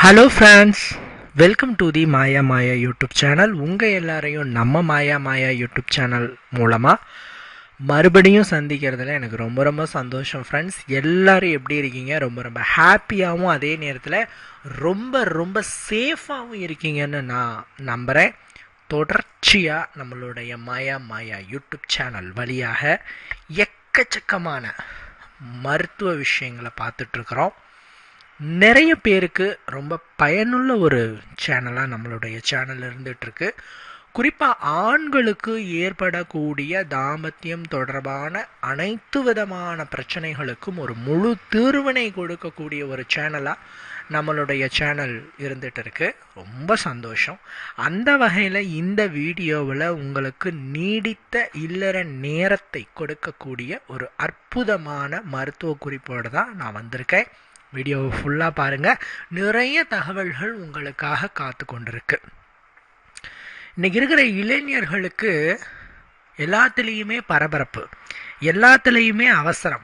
Hello friends welcome to the Maya Maya YouTube channel உங்கள் எல்லாரையும் நம்ம மாயா மாயா யூடியூப் சேனல் மூலமாக மறுபடியும் சந்திக்கிறதுல எனக்கு ரொம்ப ரொம்ப சந்தோஷம் ஃப்ரெண்ட்ஸ் எல்லோரும் எப்படி இருக்கீங்க? ரொம்ப ரொம்ப ஹாப்பியாகவும் அதே நேரத்தில் ரொம்ப ரொம்ப சேஃபாகவும் இருக்கீங்கன்னு நான் நம்புகிறேன் தொடர்ச்சியாக நம்மளுடைய மாயா மாயா யூடியூப் சேனல் வழியாக எக்கச்சக்கமான மருத்துவ விஷயங்களை பார்த்துட்ருக்குறோம் நிறைய பேருக்கு ரொம்ப பயனுள்ள ஒரு சேனலாக நம்மளுடைய சேனல் இருந்துகிட்ருக்கு குறிப்பாக ஆண்களுக்கு ஏற்படக்கூடிய தாம்பத்தியம் தொடர்பான அனைத்து விதமான பிரச்சனைகளுக்கும் ஒரு முழு தீர்வினை கொடுக்கக்கூடிய ஒரு சேனலாக நம்மளுடைய சேனல் இருந்துகிட்டு இருக்கு ரொம்ப சந்தோஷம். அந்த வகையில் இந்த வீடியோவில் உங்களுக்கு நீடித்த இல்லற நேரத்தை கொடுக்கக்கூடிய ஒரு அற்புதமான மருத்துவ குறிப்போடு தான் நான் வந்திருக்கேன். வீடியோவை ஃபுல்லாக பாருங்கள் நிறைய தகவல்கள் உங்களுக்காக காத்து கொண்டிருக்கு இன்றைக்கி இருக்கிற இளைஞர்களுக்கு எல்லாத்துலேயுமே பரபரப்பு எல்லாத்துலேயுமே அவசரம்.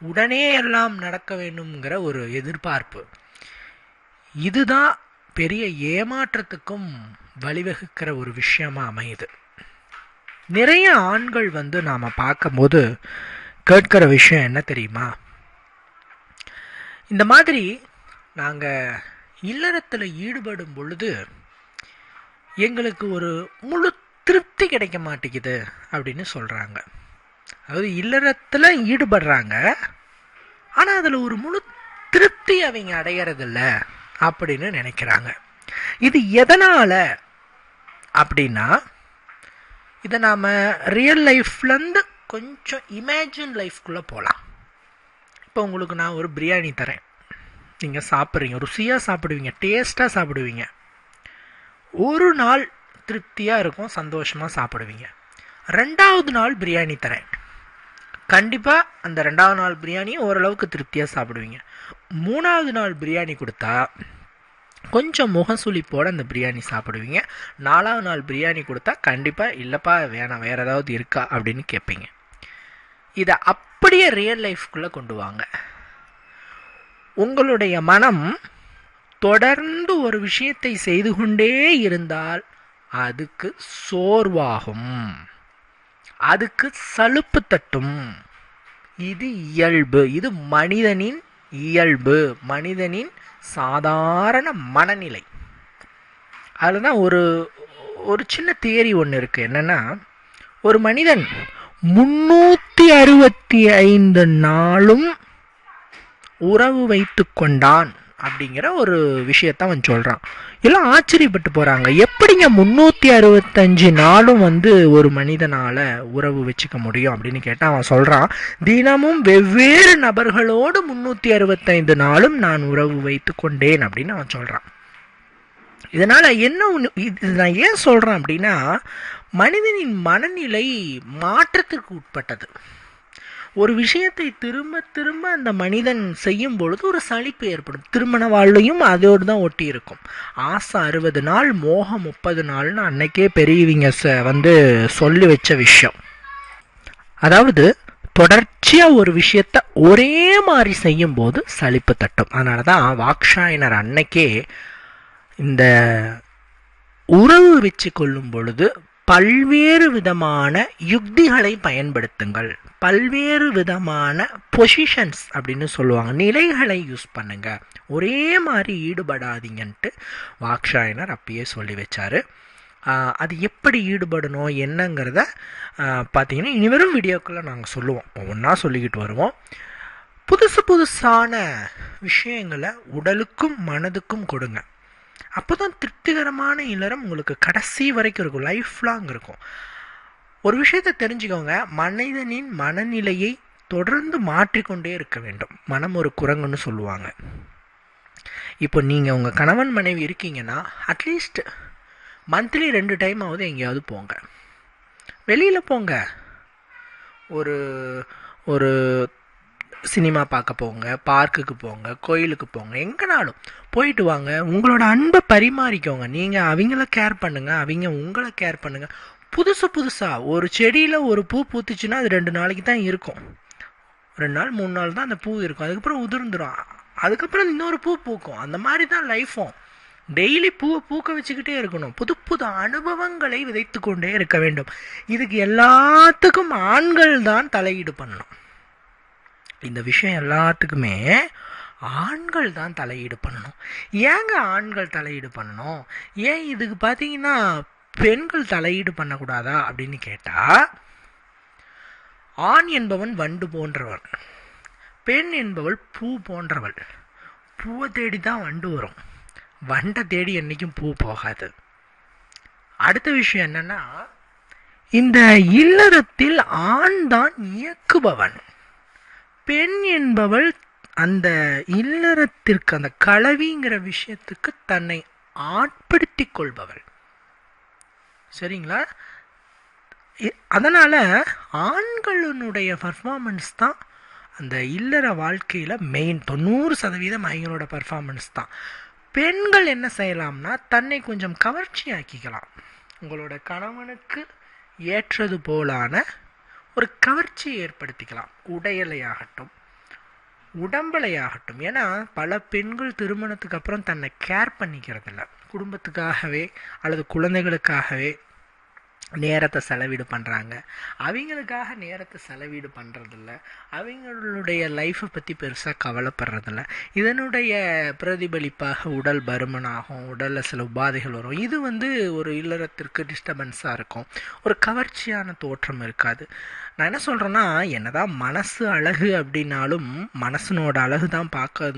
உடனே எல்லாம் நடக்க வேண்டுங்கிற ஒரு எதிர்பார்ப்பு. இதுதான் பெரிய ஏமாற்றத்துக்கும் வழிவகுக்கிற ஒரு விஷயமாக அமையுது. நிறைய ஆண்கள் வந்து நாம் பார்க்கும்போது கேட்கிற விஷயம் என்ன தெரியுமா? இந்த மாதிரி நாங்கள் இல்லறத்தில் ஈடுபடும் பொழுது எங்களுக்கு ஒரு முழு திருப்தி கிடைக்க மாட்டேங்குது அப்படின்னு சொல்கிறாங்க அதாவது இல்லறத்தில் ஈடுபடுறாங்க. ஆனால் அதில் ஒரு முழு திருப்தி அவங்க அடையிறதில்ல அப்படின்னு நினைக்கிறாங்க. இது எதனால் அப்படின்னா இதை நாம் ரியல் லைஃப்லேருந்து கொஞ்சம் இமேஜின் லைஃப்குள்ளே போகலாம் இப்போ உங்களுக்கு நான் ஒரு பிரியாணி தரேன். நீங்கள் சாப்பிட்றீங்க. ருசியாக சாப்பிடுவீங்க. டேஸ்ட்டாக சாப்பிடுவீங்க. ஒரு நாள் திருப்தியாக இருக்கும் சந்தோஷமாக சாப்பிடுவீங்க. ரெண்டாவது நாள் பிரியாணி தரேன். கண்டிப்பாக அந்த ரெண்டாவது நாள் பிரியாணியும் ஓரளவுக்கு திருப்தியாக சாப்பிடுவீங்க. மூணாவது நாள் பிரியாணி கொடுத்தா கொஞ்சம் முகசுளிப்போடு அந்த பிரியாணி சாப்பிடுவீங்க. நாலாவது நாள் பிரியாணி கொடுத்தா கண்டிப்பாக இல்லைப்பா வேணாம் வேறு ஏதாவது இருக்கா? அப்படின்னு கேட்பீங்க. இதை அப் அப்படியே ரியல் லைஃப்குள்ளே கொண்டு வாங்க. உங்களுடைய மனம் தொடர்ந்து ஒரு விஷயத்தை செய்து கொண்டே இருந்தால் அதுக்கு சோர்வாகும். அதுக்கு சலுப்பு தட்டும். இது இயல்பு. இது மனிதனின் இயல்பு. மனிதனின் சாதாரண மனநிலை. அதில் தான் ஒரு ஒரு சின்ன தியரி ஒன்று இருக்குது என்னென்னா ஒரு மனிதன் முன்னூற்றி அறுபத்தி ஐந்து நாளும் உறவு வைத்து கொண்டான் அப்படிங்கிற ஒரு விஷயத்த அவன் சொல்கிறான் எல்லாம் ஆச்சரியப்பட்டு போகிறாங்க எப்படிங்க முந்நூற்றி அறுபத்தஞ்சு நாளும் வந்து ஒரு மனிதனால் உறவு வச்சுக்க முடியும் அப்படின்னு கேட்டால் அவன் சொல்கிறான் தினமும் வெவ்வேறு நபர்களோடு முந்நூற்றி அறுபத்தைந்து நாளும் நான் உறவு வைத்து கொண்டேன் அப்படின்னு அவன் சொல்கிறான் இதனால் என்ன ஒன்று இது நான் ஏன் சொல்கிறேன் அப்படின்னா மனிதனின் மனநிலை மாற்றத்திற்கு உட்பட்டது. ஒரு விஷயத்தை திரும்ப திரும்ப அந்த மனிதன் செய்யும் பொழுது ஒரு சலிப்பு ஏற்படும். திருமண வாழ்லையும் அதோடு தான் ஒட்டி இருக்கும். ஆசை அறுபது நாள் மோகம் முப்பது நாள்னு அன்னைக்கே பெரியவங்க வந்து சொல்லி வச்ச விஷயம். அதாவது தொடர்ச்சியாக ஒரு விஷயத்த ஒரே மாதிரி செய்யும்போது சளிப்பு சலிப்பு தட்டும். அதனால தான் வாக்ஷாயினர் அன்னைக்கே இந்த உறவு வச்சு கொள்ளும் பொழுது பல்வேறு விதமான யுக்திகளை பயன்படுத்துங்கள். பல்வேறு விதமான பொசிஷன்ஸ் அப்படின்னு சொல்லுவாங்க. நிலைகளை யூஸ் பண்ணுங்க. ஒரே மாதிரி ஈடுபடாதீங்கன்ட்டு வாக்ஷாயனர் அப்பயே சொல்லி வச்சாரு. அது எப்படி ஈடுபடணும் என்னங்கிறத பார்த்தீங்கன்னா இனி வரும் வீடியோக்களை நாங்கள் சொல்லுவோம். ஒவ்வொன்றா சொல்லிக்கிட்டு வருவோம். புதுசு புதுசான விஷயங்களை உடலுக்கும் மனதுக்கும் கொடுங்க. அப்போ தான் திருப்திகரமான இல்லறம் உங்களுக்கு கடைசி வரைக்கும் இருக்கும் லைஃப் லாங் இருக்கும். ஒரு விஷயத்தை தெரிஞ்சுக்கோங்க மனிதனின் மனநிலையை தொடர்ந்து மாற்றிக்கொண்டே இருக்க வேண்டும். மனம் ஒரு குரங்குன்னு சொல்லுவாங்க. இப்போ நீங்கள் உங்கள் கணவன் மனைவி இருக்கீங்கன்னா அட்லீஸ்ட் மந்த்லி ரெண்டு டைமாவது எங்கேயாவது போங்க. வெளியில் போங்க. ஒரு ஒரு சினிமா பார்க்க போங்க பார்க்குக்கு போங்க கோயிலுக்கு போங்க எங்கேனாலும் போயிட்டு வாங்க. உங்களோட அன்பை பரிமாறிக்கோங்க. நீங்கள் அவங்கள கேர் பண்ணுங்கள் அவங்க உங்களை கேர் பண்ணுங்கள் புதுசு புதுசாக ஒரு செடியில் ஒரு பூ பூத்துச்சுன்னா அது ரெண்டு நாளைக்கு தான் இருக்கும். ரெண்டு நாள் மூணு நாள் தான் அந்த பூ இருக்கும். அதுக்கப்புறம் உதிர்ந்துடும் அதுக்கப்புறம் இன்னொரு பூ பூக்கும். அந்த மாதிரி தான் லைஃபும் டெய்லி பூவை பூக்க வச்சுக்கிட்டே இருக்கணும். புது புது அனுபவங்களை விதைத்து கொண்டே இருக்க வேண்டும். இதுக்கு எல்லாத்துக்கும் ஆண்கள் தான் தலையீடு பண்ணணும். இந்த விஷயம் எல்லாத்துக்குமே ஆண்கள் தான் தலையீடு பண்ணணும். ஏங்க ஆண்கள் தலையீடு பண்ணணும்? ஏன் இதுக்கு பார்த்தீங்கன்னா பெண்கள் தலையீடு பண்ணக்கூடாதா அப்படின்னு கேட்டால் ஆண் என்பவன் வண்டு போன்றவன் பெண் என்பவள் பூ போன்றவள். பூவை தேடி தான் வண்டு வரும். வண்டை தேடி என்றைக்கும் பூ போகாது. அடுத்த விஷயம் என்னன்னா இந்த இல்லறத்தில் ஆண் தான் இயக்குபவன். பெண் என்பவள் அந்த இல்லறத்திற்கு அந்த கலவிங்கிற விஷயத்துக்கு தன்னை ஆட்படுத்தி கொள்பவள். சரிங்களா? அதனால் அதனால ஆண்களினுடைய பர்ஃபார்மன்ஸ் தான் அந்த இல்லற வாழ்க்கையில் மெயின் தொண்ணூறு சதவீதம் அவங்களோட பர்ஃபார்மன்ஸ் தான். பெண்கள் என்ன செய்யலாம்னா தன்னை கொஞ்சம் கவர்ச்சி ஆக்கிக்கலாம் உங்களோட கணவனுக்கு ஏற்றது போலான ஒரு கவர்ச்சி ஏற்படுத்திக்கலாம். உடையலையாகட்டும் உடம்பலையாகட்டும். ஏன்னா பல பெண்கள் திருமணத்துக்கு அப்புறம் தன்னை கேர் பண்ணிக்கிறதில்ல. குடும்பத்துக்காகவே அல்லது குழந்தைகளுக்காகவே நேரத்தை செலவீடு பண்ணுறாங்க அவங்களுக்காக நேரத்தை செலவீடு பண்ணுறதில்ல அவங்களுடைய லைஃப்பை பற்றி பெருசாக கவலைப்படுறதில்ல. இதனுடைய பிரதிபலிப்பாக உடல் பருமனாகும் உடலில் சில உபாதைகள் வரும். இது வந்து ஒரு இல்லறத்திற்கு டிஸ்டர்பன்ஸாக இருக்கும். ஒரு கவர்ச்சியான தோற்றம் இருக்காது. நான் என்ன சொல்கிறேன்னா என்னதான் மனசு அழகு அப்படின்னாலும் மனசனோட அழகு தான் பார்க்க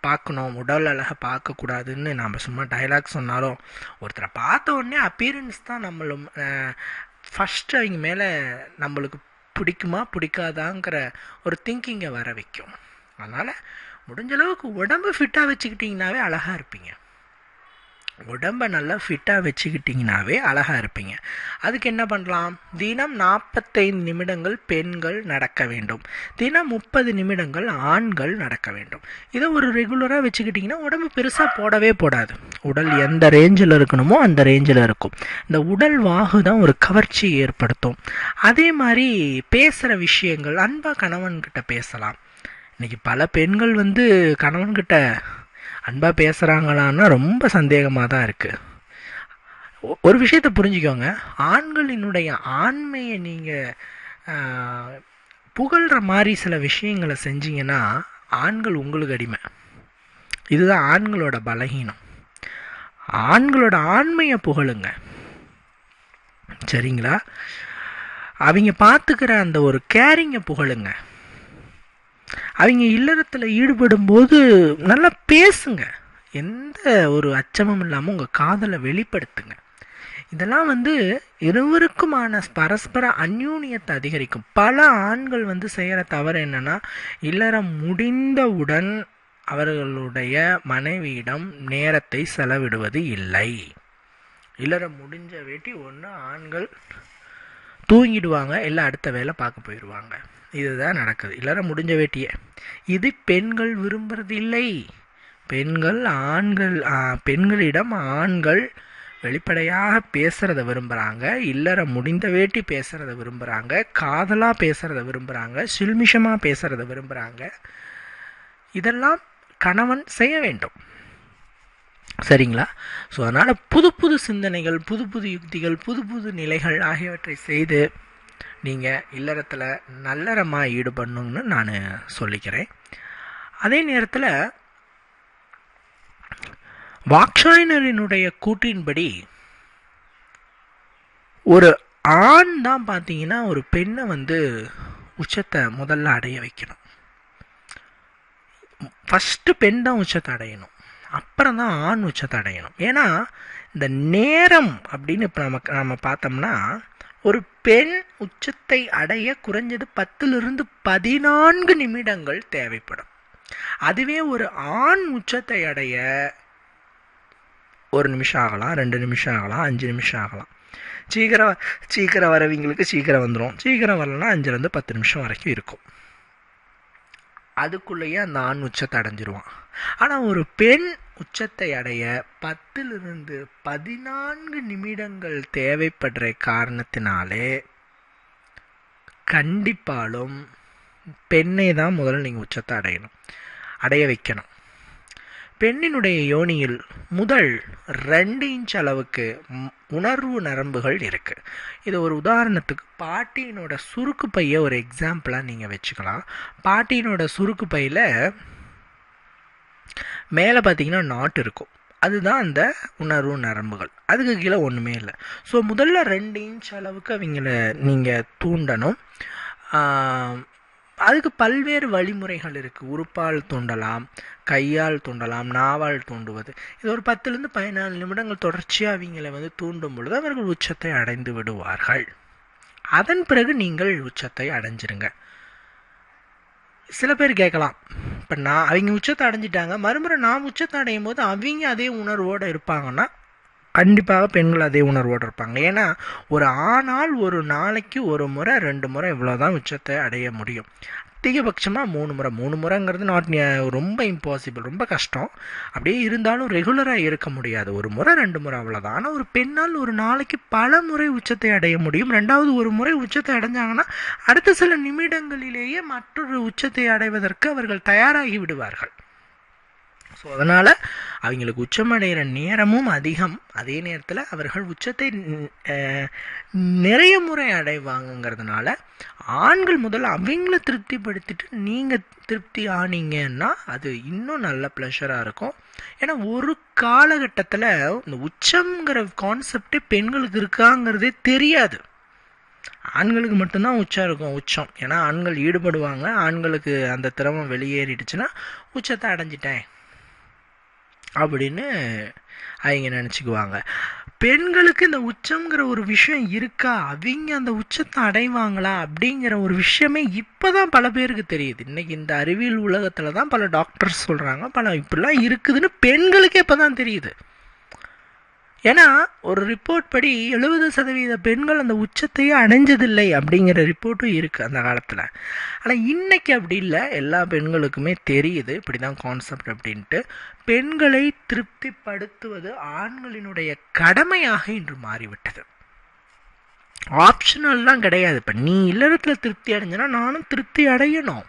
பார்க்கணும். உடல் அழகை பார்க்கக்கூடாதுன்னு நாம் சும்மா டைலாக் சொன்னாலும் ஒருத்தரை பார்த்த உடனே அப்பியரன்ஸ் தான் நம்மளும் ஃபஸ்ட்டு அவங்க மேலே நம்மளுக்கு பிடிக்குமா பிடிக்காதாங்கிற ஒரு திங்கிங்கை வர வைக்கும். அதனால் முடிஞ்சளவுக்கு உடம்பு ஃபிட்டாக வச்சுக்கிட்டிங்கனாவே அழகாக இருப்பீங்க. உடம்பை நல்லா ஃபிட்டாக வச்சுக்கிட்டிங்கனாவே அழகாக இருப்பீங்க. அதுக்கு என்ன பண்ணலாம்? தினம் நாற்பத்தைந்து நிமிடங்கள் பெண்கள் நடக்க வேண்டும். தினம் முப்பது நிமிடங்கள் ஆண்கள் நடக்க வேண்டும். இதை ஒரு ரெகுலராக வச்சுக்கிட்டிங்கன்னா உடம்பு பெருசாக போடவே போடாது. உடல் எந்த ரேஞ்சில் இருக்கணுமோ அந்த ரேஞ்சில் இருக்கும். இந்த உடல் வாகு தான் ஒரு கவர்ச்சியை ஏற்படுத்தும். அதே மாதிரி பேசுகிற விஷயங்கள் அன்பாக கணவன்கிட்ட பேசலாம். இன்னைக்கு பல பெண்கள் வந்து கணவன்கிட்ட அன்பாக பேசுகிறாங்களான்னா ரொம்ப சந்தேகமாக தான் இருக்குது ஒரு விஷயத்தை புரிஞ்சுக்கோங்க. ஆண்களினுடைய ஆண்மையை நீங்கள் புகழ்கிற மாதிரி சில விஷயங்களை செஞ்சீங்கன்னா ஆண்கள் உங்களுக்கு அடிமை. இதுதான் ஆண்களோட பலகீனம். ஆண்களோட ஆண்மையை புகழுங்க. சரிங்களா? அவங்க பார்த்துக்கிற அந்த ஒரு கேரிங்கை புகழுங்க. அவங்க இல்லறத்தில் ஈடுபடும் போது நல்லா பேசுங்க. எந்த ஒரு அச்சமும் இல்லாமல் உங்கள் காதலை வெளிப்படுத்துங்க. இதெல்லாம் வந்து இருவருக்குமான பரஸ்பர அந்யூன்யத்தை அதிகரிக்கும். பல ஆண்கள் வந்து செய்கிற தவறு என்னன்னா இல்லறம் முடிந்தவுடன் அவர்களுடைய மனைவியிடம் நேரத்தை செலவிடுவது இல்லை. இல்லறம் முடிஞ்ச வேட்டி ஒன்று ஆண்கள் தூங்கிடுவாங்க இல்லை அடுத்த வேலை பார்க்க போயிடுவாங்க. இதுதான் நடக்குது. இல்லறம் முடிஞ்ச வேட்டியை. இது பெண்கள் விரும்புறது இல்லை பெண்கள் ஆண்கள் பெண்களிடம் ஆண்கள் வெளிப்படையாக பேசுகிறத விரும்புகிறாங்க இல்லற முடிந்த வேட்டி பேசுகிறத விரும்புகிறாங்க காதலாக பேசுகிறத விரும்புகிறாங்க சில்மிஷமாக பேசுகிறத விரும்புகிறாங்க இதெல்லாம் கணவன் செய்ய வேண்டும். சரிங்களா? ஸோ அதனால் புது புது சிந்தனைகள் புது புது யுக்திகள் புது புது நிலைகள் ஆகியவற்றை செய்து நீங்கள் இல்லறத்தில் நல்லறமாக ஈடுபடணும்னு நான் சொல்லிக்கிறேன். அதே நேரத்தில் வாக்ஷாயினரினுடைய கூட்டின்படி ஒரு ஆண் தான் பார்த்தீங்கன்னா ஒரு பெண்ணை வந்து உச்சத்தை முதல்ல அடைய வைக்கணும். ஃபஸ்ட்டு பெண் தான் உச்சத்தை அடையணும். அப்புறம் தான் ஆண் உச்சத்தை அடையணும். ஏன்னா இந்த நேரம் அப்படின்னு இப்போ நமக்கு நம்ம பார்த்தோம்னா ஒரு பெண் உச்சத்தை அடைய குறைஞ்சது பத்திலிருந்து பதினான்கு நிமிடங்கள் தேவைப்படும். அதுவே ஒரு ஆண் உச்சத்தை அடைய ஒரு நிமிஷம் ஆகலாம் ரெண்டு நிமிஷம் ஆகலாம் அஞ்சு நிமிஷம் ஆகலாம். சீக்கிரம் சீக்கிரம் வரவங்களுக்கு சீக்கிரம் வந்துடும் சீக்கிரம் வரலன்னா அஞ்சுலேருந்து பத்து நிமிஷம் வரைக்கும் இருக்கும். அதுக்குள்ளேயே அந்த ஆண் உச்சத்தை அடைஞ்சிருவான். ஆனால் ஒரு பெண் உச்சத்தை அடைய பத்திலிருந்து பதினான்கு நிமிடங்கள் தேவைப்படுற காரணத்தினாலே கண்டிப்பாலும் பெண்ணை தான் முதல்ல நீங்கள் உச்சத்தை அடையணும். அடைய வைக்கணும். பெண்ணினுடைய யோனியில் முதல் ரெண்டு இன்ச் அளவுக்கு உணர்வு நரம்புகள் இருக்குது இது ஒரு உதாரணத்துக்கு பாட்டியினோட சுருக்கு பையை ஒரு எக்ஸாம்பிளாக நீங்கள் வச்சுக்கலாம். பாட்டியினோட சுருக்கு பையில் மேலே பார்த்தீங்கன்னா நாட் இருக்கும். அதுதான் அந்த உணர்வு நரம்புகள். அதுக்கு கீழே ஒன்றுமே இல்லை. ஸோ முதல்ல ரெண்டு இன்ச் அளவுக்கு அவங்கள நீங்கள் தூண்டணும். அதுக்கு பல்வேறு வழிமுறைகள் இருக்குது உறுப்பால் தூண்டலாம் கையால் தூண்டலாம் நாவால் தூண்டுவது. இது ஒரு பத்துலேருந்து பதினாலு நிமிடங்கள் தொடர்ச்சியாக அவங்கள வந்து தூண்டும் பொழுது அவர்கள் உச்சத்தை அடைந்து விடுவார்கள். அதன் பிறகு நீங்கள் உச்சத்தை அடைஞ்சிருங்க. சில பேர் கேட்கலாம். இப்போ நான் அவங்க உச்சத்தை அடைஞ்சிட்டாங்க. மறுமுறை நான் உச்சத்தை அடையும் போது அவங்க அதே உணர்வோடு இருப்பாங்கன்னா கண்டிப்பாக பெண்கள் அதே உணர்வோடு இருப்பாங்க. ஏன்னா ஒரு ஆணால் ஒரு நாளைக்கு ஒரு முறை ரெண்டு முறை இவ்வளோ தான் உச்சத்தை அடைய முடியும். அதிகபட்சமாக மூணு முறை. மூணு முறைங்கிறது நாட் ரொம்ப இம்பாசிபிள் ரொம்ப கஷ்டம். அப்படியே இருந்தாலும் ரெகுலராக இருக்க முடியாது. ஒரு முறை ரெண்டு முறை அவ்வளோதான் ஆனால் ஒரு பெண்ணால் ஒரு நாளைக்கு பல முறை உச்சத்தை அடைய முடியும். ரெண்டாவது ஒரு முறை உச்சத்தை அடைஞ்சாங்கன்னா அடுத்த சில நிமிடங்களிலேயே மற்றொரு உச்சத்தை அடைவதற்கு அவர்கள் தயாராகி விடுவார்கள். ஸோ அதனால் அவங்களுக்கு உச்சமடைகிற நேரமும் அதிகம். அதே நேரத்தில் அவர்கள் உச்சத்தை நிறைய முறை அடைவாங்கங்கிறதுனால ஆண்கள் முதல்ல அவங்கள திருப்திப்படுத்திட்டு நீங்கள் திருப்தி ஆனீங்கன்னா அது இன்னும் நல்ல ப்ளஷராக இருக்கும். ஏன்னா ஒரு காலகட்டத்தில் இந்த உச்சம்ங்கிற கான்செப்டே பெண்களுக்கு இருக்காங்கிறதே தெரியாது. ஆண்களுக்கு மட்டும்தான் உச்சம் இருக்கும் உச்சம். ஏன்னா ஆண்கள் ஈடுபடுவாங்க ஆண்களுக்கு அந்த திறமை வெளியேறிடுச்சுன்னா உச்சத்தை அடைஞ்சிட்டேன். அப்படின்னு அவங்க நினச்சிக்குவாங்க. பெண்களுக்கு இந்த உச்சங்கிற ஒரு விஷயம் இருக்கா? அவங்க அந்த உச்சத்தை அடைவாங்களா? அப்படிங்கிற ஒரு விஷயமே இப்போ தான் பல பேருக்கு தெரியுது. இன்றைக்கி இந்த அறிவியல் உலகத்தில் தான் பல டாக்டர்ஸ் சொல்கிறாங்க பல இப்படிலாம் இருக்குதுன்னு பெண்களுக்கே இப்போ தான் தெரியுது. ஏன்னா ஒரு ரிப்போர்ட் படி எழுபது சதவீத பெண்கள் அந்த உச்சத்தையே அடைஞ்சதில்லை அப்படிங்கிற ரிப்போர்ட்டும் இருக்குது அந்த காலத்தில். ஆனால் இன்றைக்கி அப்படி இல்லை. எல்லா பெண்களுக்குமே தெரியுது. இப்படி தான் கான்செப்ட் அப்படின்ட்டு. பெண்களை திருப்திப்படுத்துவது ஆண்களினுடைய கடமையாக இன்று மாறிவிட்டது. ஆப்ஷனல்லாம் கிடையாது. இப்போ நீ இல்லறத்தில் திருப்தி அடைஞ்சனா நானும் திருப்தி அடையணும்.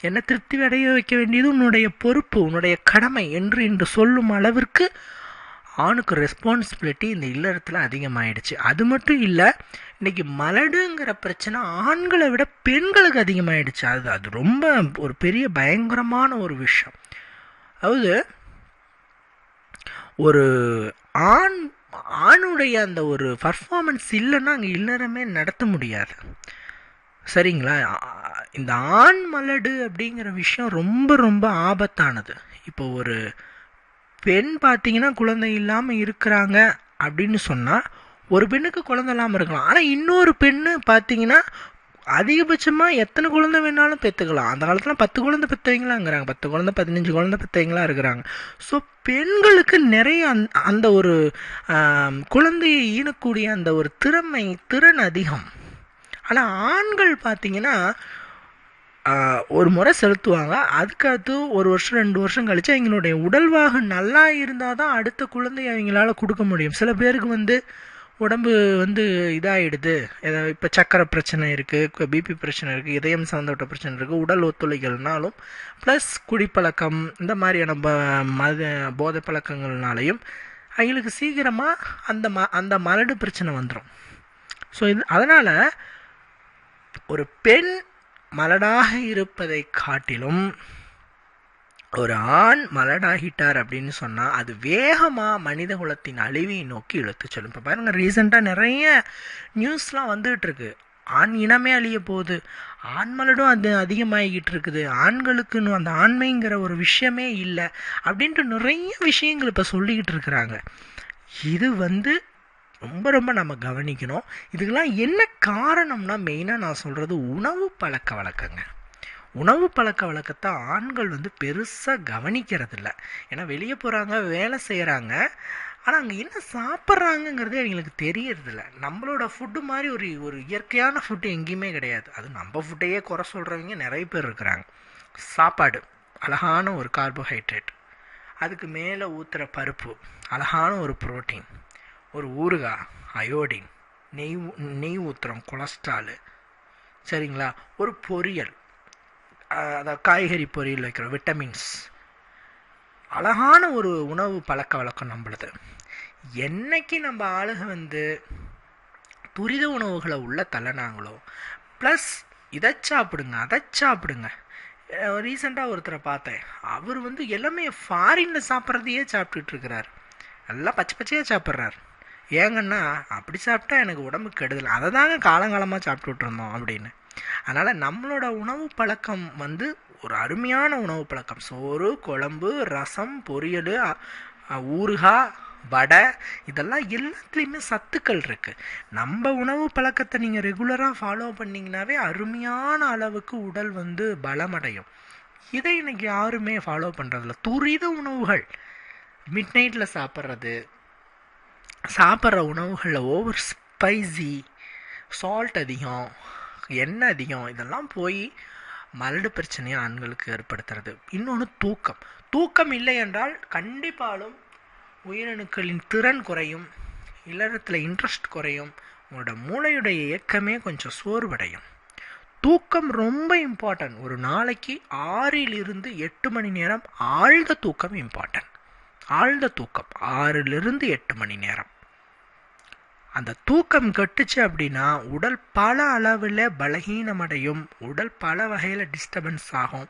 என்ன திருப்தி அடைய வைக்க வேண்டியது உன்னுடைய பொறுப்பு உன்னுடைய கடமை என்று இன்று சொல்லும் அளவிற்கு ஆணுக்கு ரெஸ்பான்சிபிலிட்டி இந்த இல்லறத்தில் அதிகமாயிடுச்சு. அது மட்டும் இல்லை இன்னைக்கு மலடுங்கிற பிரச்சனை ஆண்களை விட பெண்களுக்கு அதிகமாயிடுச்சு. அது அது ரொம்ப ஒரு பெரிய பயங்கரமான ஒரு விஷயம். அதாவது ஒரு ஆண் ஆணுடைய அந்த ஒரு பர்ஃபார்மன்ஸ் இல்லைன்னா அங்கே இல்லறமே நடத்த முடியாது. சரிங்களா? இந்த ஆண் மலடு அப்படிங்கிற விஷயம் ரொம்ப ரொம்ப ஆபத்தானது. இப்போ ஒரு பெண் பார்த்தீங்கன்னா குழந்தை இல்லாமல் இருக்கிறாங்க அப்படின்னு சொன்னால் ஒரு பெண்ணுக்கு குழந்தை இல்லாமல் இருக்கலாம். ஆனால் இன்னொரு பெண்ணு பார்த்தீங்கன்னா அதிகபட்சமாக எத்தனை குழந்தை வேணாலும் பெற்றுக்கலாம் அந்த காலத்தில் பத்து குழந்தை பெற்றவங்களாங்கிறாங்க பத்து குழந்தை பதினஞ்சு குழந்தை பெற்றவங்களா இருக்கிறாங்க. ஸோ பெண்களுக்கு நிறைய அந் அந்த ஒரு குழந்தையை ஈனக்கூடிய அந்த ஒரு திறமை திறன் அதிகம். ஆனால் ஆண்கள் பார்த்தீங்கன்னா ஒரு முறை செலுத்துவாங்க. அதுக்கடுத்து ஒரு வருஷம் ரெண்டு வருஷம் கழிச்சு அவங்களுடைய உடல்வாகு நல்லா இருந்தால் தான் அடுத்த குழந்தையை அவங்களால கொடுக்க முடியும். சில பேருக்கு வந்து உடம்பு வந்து இதாகிடுது இப்போ சக்கரை பிரச்சனை இருக்குது பிபி பிரச்சனை இருக்குது இதயம் சம்மந்தப்பட்ட பிரச்சனை இருக்குது உடல் ஒத்துழைக்கல்னாலும் ப்ளஸ் குடிப்பழக்கம் இந்த மாதிரியான ப மத போதை பழக்கங்கள்னாலையும் அவங்களுக்கு சீக்கிரமாக அந்த ம அந்த மலடு பிரச்சனை வந்துடும் ஸோ இது அதனால் ஒரு பெண் மலடாக இருப்பதை காட்டிலும் ஒரு ஆண் மலடாகிட்டார் அப்படின்னு சொன்னால் அது வேகமாக மனித குலத்தின் அழிவை நோக்கி இழுத்து செல்லும். இப்போ பாருங்கள் ரீசெண்டாக நிறைய நியூஸ்லாம் வந்துகிட்டு இருக்கு ஆண் இனமே அழிய போகுது. ஆண் மலடும் அது அதிகமாகிக்கிட்டு இருக்குது. ஆண்களுக்குன்னு அந்த ஆண்மைங்கிற ஒரு விஷயமே இல்லை. அப்படின்ட்டு நிறைய விஷயங்கள் இப்போ சொல்லிக்கிட்டு இருக்கிறாங்க இது வந்து ரொம்ப ரொம்ப நம்ம கவனிக்கணும். இதுக்கெல்லாம் என்ன காரணம்னா மெயினாக நான் சொல்கிறது உணவு பழக்க வழக்கங்க. உணவு பழக்க வழக்கத்தை ஆண்கள் வந்து பெருசாக கவனிக்கிறதில்ல. ஏன்னா வெளியே போகிறாங்க வேலை செய்கிறாங்க ஆனால் அங்கே என்ன சாப்பிட்றாங்கங்கிறதே அவங்களுக்கு தெரியறதில்ல. நம்மளோட ஃபுட்டு மாதிரி ஒரு ஒரு இயற்கையான ஃபுட்டு எங்கேயுமே கிடையாது. அது நம்ம ஃபுட்டையே குறை சொல்கிறவங்க நிறைய பேர் இருக்கிறாங்க. சாப்பாடு அழகான ஒரு கார்போஹைட்ரேட் அதுக்கு மேலே ஊற்றுற பருப்பு அழகான ஒரு புரோட்டீன் ஒரு ஊறுகாய் அயோடின் நெய் நெய் ஊத்திரம் கொலஸ்ட்ராலு சரிங்களா? ஒரு பொரியல் அதாவது காய்கறி பொரியல் வைக்கிறோம் விட்டமின்ஸ் அழகான ஒரு உணவு பழக்க வழக்கம் நம்மளது. என்னைக்கு நம்ம ஆளுக வந்து துரித உணவுகளை உள்ள தள்ளனாங்களோ ப்ளஸ் இதை சாப்பிடுங்க அதை சாப்பிடுங்க. ரீசெண்டாக ஒருத்தரை பார்த்தேன். அவர் வந்து எல்லாமே ஃபாரினில் சாப்பிட்றதையே சாப்பிட்டுட்டு இருக்கிறார். நல்லா பச்சை பச்சையாக சாப்பிட்றாரு. ஏங்கன்னா அப்படி சாப்பிட்டா எனக்கு உடம்பு கெடுதல். அதை தாங்க காலங்காலமாக சாப்பிட்டுட்டு இருந்தோம் அப்படின்னு. அதனால் நம்மளோட உணவு பழக்கம் வந்து ஒரு அருமையான உணவு பழக்கம். சோறு குழம்பு ரசம் பொரியல் ஊறுகாய் வடை இதெல்லாம் எல்லாத்துலேயுமே சத்துக்கள் இருக்குது நம்ம உணவு பழக்கத்தை நீங்கள் ரெகுலராக ஃபாலோ பண்ணிங்கனாவே அருமையான அளவுக்கு உடல் வந்து பலமடையும். இதை இன்றைக்கி யாருமே ஃபாலோ பண்ணுறதில்ல துரித உணவுகள். மிட் நைட்டில் சாப்பிட்றது சாப்பிட்ற உணவுகளில் ஓவர் ஸ்பைசி சால்ட் அதிகம் எண்ணெய் அதிகம் இதெல்லாம் போய் மலடு பிரச்சனையை ஆண்களுக்கு ஏற்படுத்துறது. இன்னொன்று தூக்கம். தூக்கம் இல்லை என்றால் கண்டிப்பாலும் உயிரணுக்களின் திறன் குறையும் இல்லறத்தில் இன்ட்ரெஸ்ட் குறையும் உங்களோட மூளையுடைய இயக்கமே கொஞ்சம் சோர்வடையும். தூக்கம் ரொம்ப இம்பார்ட்டன்ட் ஒரு நாளைக்கு ஆறிலிருந்து எட்டு மணி நேரம் ஆழ்ந்த தூக்கம் இம்பார்ட்டன்ட் ஆழ்ந்த தூக்கம். ஆறிலிருந்து எட்டு மணி நேரம். அந்த தூக்கம் கட்டுச்சு அப்படின்னா உடல் பல அளவில் பலகீனமடையும். உடல் பல வகையில் டிஸ்டர்பன்ஸ் ஆகும்.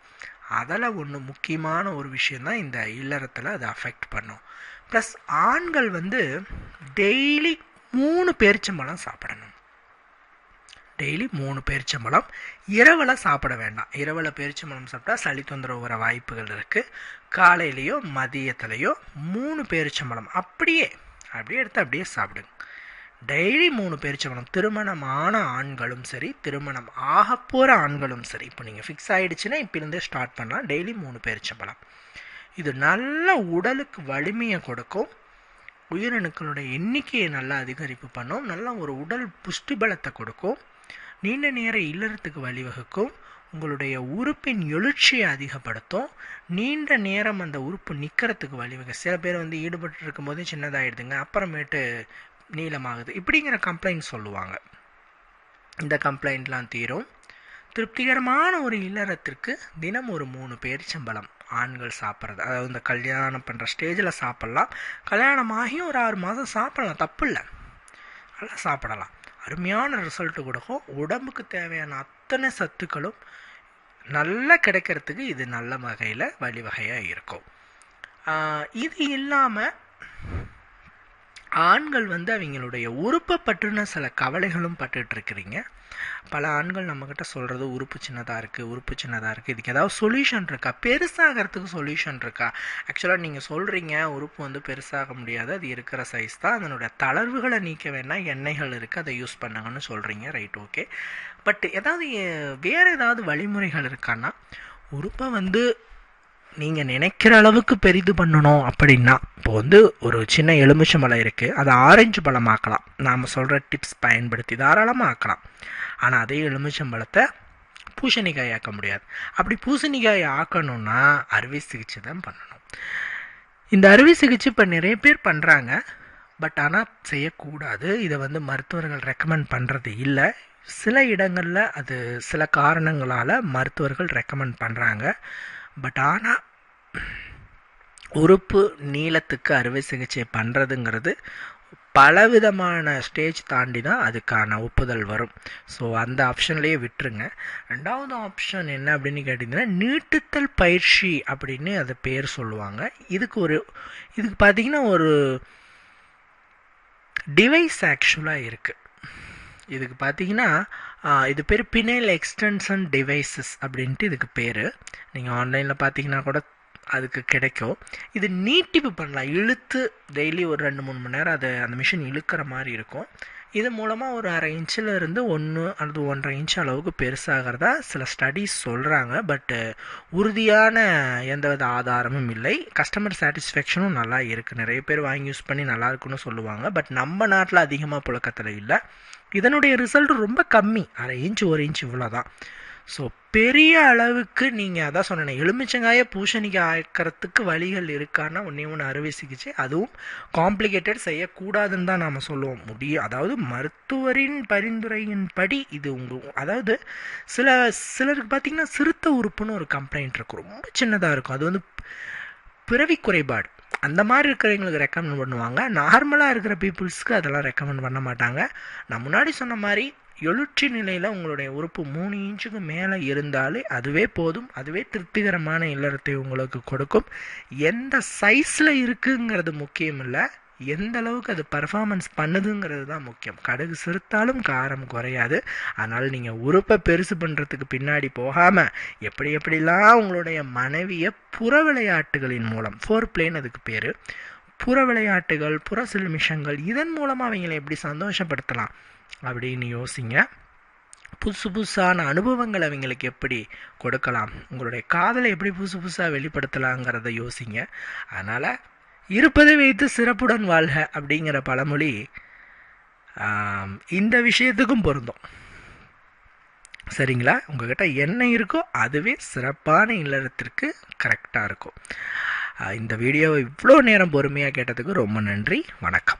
அதில் ஒன்று முக்கியமான ஒரு விஷயந்தான் இந்த இல்லறத்தில் அதை அஃபெக்ட் பண்ணும். ப்ளஸ் ஆண்கள் வந்து டெய்லி மூணு பேரிச்சம்பழம் சாப்பிடணும். டெய்லி மூணு பேரிச்சம்பழம் இரவில் சாப்பிட வேண்டாம். இரவில் பேரிச்சம்பழம் சாப்பிட்டா சளி தொந்தரவு வர வாய்ப்புகள் இருக்குது காலையிலையோ மதியத்துலேயோ மூணு பேரிச்சம்பழம் அப்படியே அப்படியே எடுத்து அப்படியே சாப்பிடுங்க. டெய்லி மூணு பேரிச்சம்பழம் திருமணமான ஆண்களும் சரி திருமணம் ஆக போகிற ஆண்களும் சரி. இப்போ நீங்கள் ஃபிக்ஸ் ஆகிடுச்சுன்னா இப்போலேருந்தே ஸ்டார்ட் பண்ணலாம். டெய்லி மூணு பேரிச்சம்பழம் இது நல்ல உடலுக்கு வலிமையை கொடுக்கும். உயிரணுக்களுடைய எண்ணிக்கையை நல்லா அதிகரிப்பு பண்ணும். நல்ல ஒரு உடல் புஷ்டி பலத்தை கொடுக்கும். நீண்ட நேர இல்லறத்துக்கு வழிவகுக்கும். உங்களுடைய உறுப்பின் எழுச்சியை அதிகப்படுத்தும். நீண்ட நேரம் அந்த உறுப்பு நிற்கிறதுக்கு வழிவகை சில பேர் வந்து ஈடுபட்டு இருக்கும்போது சின்னதாகிடுதுங்க அப்புறமேட்டு நீளமாகுது. இப்படிங்கிற கம்ப்ளைண்ட் சொல்லுவாங்க. இந்த கம்ப்ளைண்ட்லாம் தீரும். திருப்திகரமான ஒரு இல்லறத்திற்கு தினம் ஒரு மூணு பேர் சம்பளம். ஆண்கள் சாப்பிட்றது. அதாவது இந்த கல்யாணம் பண்ணுற ஸ்டேஜில் சாப்பிட்லாம். கல்யாணம் ஆகி ஒரு ஆறு மாதம் சாப்பிடலாம். தப்பு இல்லை. நல்லா சாப்பிடலாம். அருமையான ரிசல்ட்டு கொடுக்கும். உடம்புக்கு தேவையான அத்தனை சத்துக்களும் நல்லா கிடைக்கிறதுக்கு இது நல்ல வகையில் வழிவகையாக இருக்கும். இது இல்லாமல் ஆண்கள் வந்து அவங்களுடைய உறுப்பை பற்றின சில கவலைகளும் பட்டுட்டு இருக்கிறீங்க பல ஆண்கள் நம்மக்கிட்ட சொல்கிறது உறுப்பு சின்னதாக இருக்குது உறுப்பு சின்னதாக இருக்குது இதுக்கு ஏதாவது சொல்யூஷன் இருக்கா? பெருசாகிறதுக்கு சொல்யூஷன் இருக்கா? ஆக்சுவலாக நீங்கள் சொல்கிறீங்க உறுப்பு வந்து பெருசாக முடியாது. அது இருக்கிற சைஸ் தான். அதனுடைய தளர்வுகளை நீக்க வேணால் எண்ணெய்கள் இருக்குது அதை யூஸ் பண்ணுங்கன்னு சொல்கிறீங்க ரைட் ஓகே பட் ஏதாவது வேறு ஏதாவது வழிமுறைகள் இருக்கான்னா உறுப்பை வந்து நீங்கள் நினைக்கிற அளவுக்கு பெரிது பண்ணணும் அப்படின்னா இப்போ வந்து ஒரு சின்ன எலுமிச்சம்பழம் இருக்குது அதை ஆரஞ்சு பழம் ஆக்கலாம் நாம் சொல்கிற டிப்ஸ் பயன்படுத்தி தாராளமாக ஆக்கலாம். ஆனால் அதே எலுமிச்சம்பழத்தை பூசணிக்காய் ஆக்க முடியாது. அப்படி பூசணிக்காய் ஆக்கணும்னா அறுவை சிகிச்சை தான் பண்ணணும். இந்த அறுவை சிகிச்சை இப்போ நிறைய பேர் பண்ணுறாங்க பட் ஆனால் செய்யக்கூடாது. இதை வந்து மருத்துவர்கள் ரெக்கமெண்ட் பண்ணுறது இல்லை. சில இடங்களில் அது சில காரணங்களால் மருத்துவர்கள் ரெக்கமெண்ட் பண்ணுறாங்க பட் ஆனால் உறுப்பு நீளத்துக்கு அறுவை சிகிச்சை பண்ணுறதுங்கிறது பலவிதமான ஸ்டேஜ் தாண்டி தான் அதுக்கான ஒப்புதல் வரும். ஸோ அந்த ஆப்ஷன்லேயே விட்டுருங்க. ரெண்டாவது ஆப்ஷன் என்ன அப்படின்னு கேட்டிங்கன்னா நீட்டுத்தல் பயிற்சி அப்படின்னு அது பேர் சொல்லுவாங்க. இதுக்கு ஒரு இதுக்கு பார்த்திங்கன்னா ஒரு டிவைஸ் ஆக்சுவலாக இருக்குது இதுக்கு பார்த்தீங்கன்னா இது பேர் பினேல் எக்ஸ்டென்ஷன் டிவைசஸ் அப்படின்ட்டு இதுக்கு பேர். நீங்கள் ஆன்லைனில் பார்த்தீங்கன்னா கூட அதுக்கு கிடைக்கும். இது நீட்டிப்பு பண்ணலாம். இழுத்து டெய்லி ஒரு ரெண்டு மூணு மணி நேரம் அதை அந்த மிஷின் இழுக்கிற மாதிரி இருக்கும். இது மூலமாக ஒரு அரை இன்ச்சில் இருந்து ஒன்று அல்லது ஒன்றரை இன்ச் அளவுக்கு பெருசாகிறதா சில ஸ்டடீஸ் சொல்கிறாங்க பட்டு உறுதியான எந்தவித ஆதாரமும் இல்லை. கஸ்டமர் சாட்டிஸ்ஃபேக்ஷனும் நல்லா இருக்குது நிறைய பேர் வாங்கி யூஸ் பண்ணி நல்லா இருக்குன்னு சொல்லுவாங்க. பட் நம்ம நாட்டில் அதிகமாக புழக்கத்தில் இல்லை. இதனுடைய ரிசல்ட் ரொம்ப கம்மி. அரை இன்ச் ஒரு இன்ச் இவ்வளோ தான் ஸோ பெரிய அளவுக்கு நீங்கள் அதான் சொன்னேன் எலுமிச்சங்காயை பூசணிக்காய் ஆக்கிறதுக்கு வழிகள் இருக்கான்னா ஒன்றே ஒன்று அறுவை சிகிச்சை அதுவும் காம்ப்ளிகேட்டட் செய்யக்கூடாதுன்னு தான் நாம் சொல்லுவோம். முடியும் அதாவது மருத்துவரின் பரிந்துரையின்படி இது உங்கள் அதாவது சில சிலருக்கு பார்த்திங்கன்னா சிறுத்த உறுப்புன்னு ஒரு கம்ப்ளைண்ட் இருக்கும். ரொம்ப சின்னதாக இருக்கும். அது வந்து பிறவி குறைபாடு. அந்த மாதிரி இருக்கிறவங்களுக்கு ரெக்கமெண்ட் பண்ணுவாங்க. நார்மலாக இருக்கிற பீப்புள்ஸ்க்கு அதெல்லாம் ரெக்கமெண்ட் பண்ண மாட்டாங்க. நான் முன்னாடி சொன்ன மாதிரி எழுச்சி நிலையில் உங்களுடைய உறுப்பு மூணு இன்ச்சுக்கு மேலே இருந்தாலே அதுவே போதும். அதுவே திருப்திகரமான இல்லறத்தை உங்களுக்கு கொடுக்கும். எந்த சைஸில் இருக்குங்கிறது முக்கியம் இல்லை. எந்த அளவுக்கு அது பர்ஃபார்மன்ஸ் பண்ணுதுங்கிறது தான் முக்கியம். கடுகு சிறுத்தாலும் காரம் குறையாது. அதனால் நீங்கள் உறுப்பை பெருசு பண்ணுறதுக்கு பின்னாடி போகாமல் எப்படி எப்படிலாம் உங்களுடைய மனைவியை புற விளையாட்டுகளின் மூலம் ஃபோர் பிளேன் அதுக்கு பேர் புற விளையாட்டுகள் புற சிலுமிஷங்கள் இதன் மூலமாக அவங்களை எப்படி சந்தோஷப்படுத்தலாம் அப்படின்னு யோசிங்க. புதுசு புதுசான அனுபவங்கள் அவங்களுக்கு எப்படி கொடுக்கலாம்? உங்களுடைய காதலை எப்படி புதுசு புதுசாக வெளிப்படுத்தலாங்கிறத யோசிங்க. அதனால் இருப்பதை வைத்து சிறப்புடன் வாழ்க அப்படிங்கிற பழமொழி இந்த விஷயத்துக்கும் பொருந்தும். சரிங்களா? உங்ககிட்ட என்ன இருக்கோ அதுவே சிறப்பான இல்லறத்திற்கு கரெக்டாக இருக்கும். இந்த வீடியோவை இவ்வளோ நேரம் பொறுமையாக கேட்டதுக்கு ரொம்ப நன்றி. வணக்கம்.